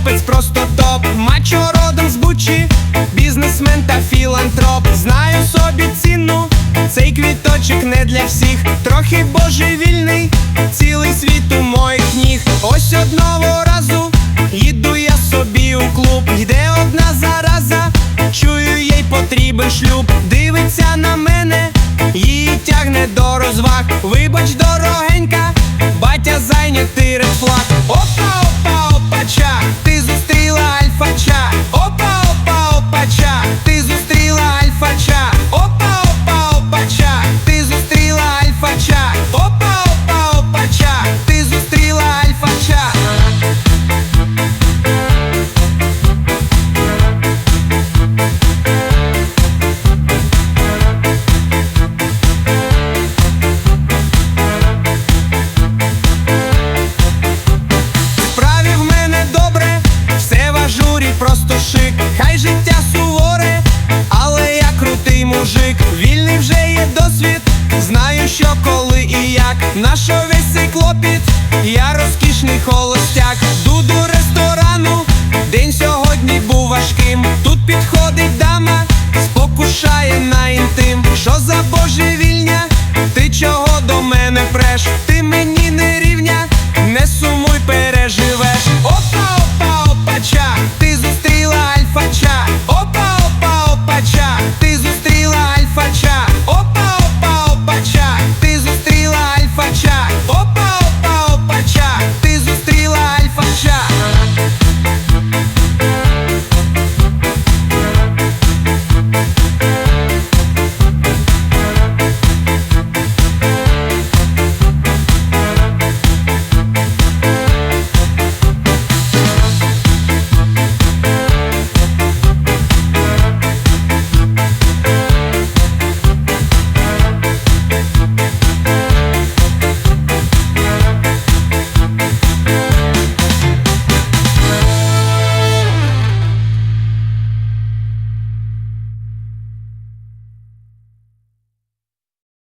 хлопець, просто топ, мачо родом з бучі, бізнесмен та філантроп. Знаю собі ціну, цей квіточок не для всіх, трохи божевільний, цілий світ у моїх ніг. Ось одного разу їду я собі у клуб, йде одна зараза, чую, їй потрібен шлюб. Дивиться на мене, її тягне до розваг. Вибач до. Вільний вже є досвід, знаю, що коли і як. На що весь цей клопіт, я розкішний холод.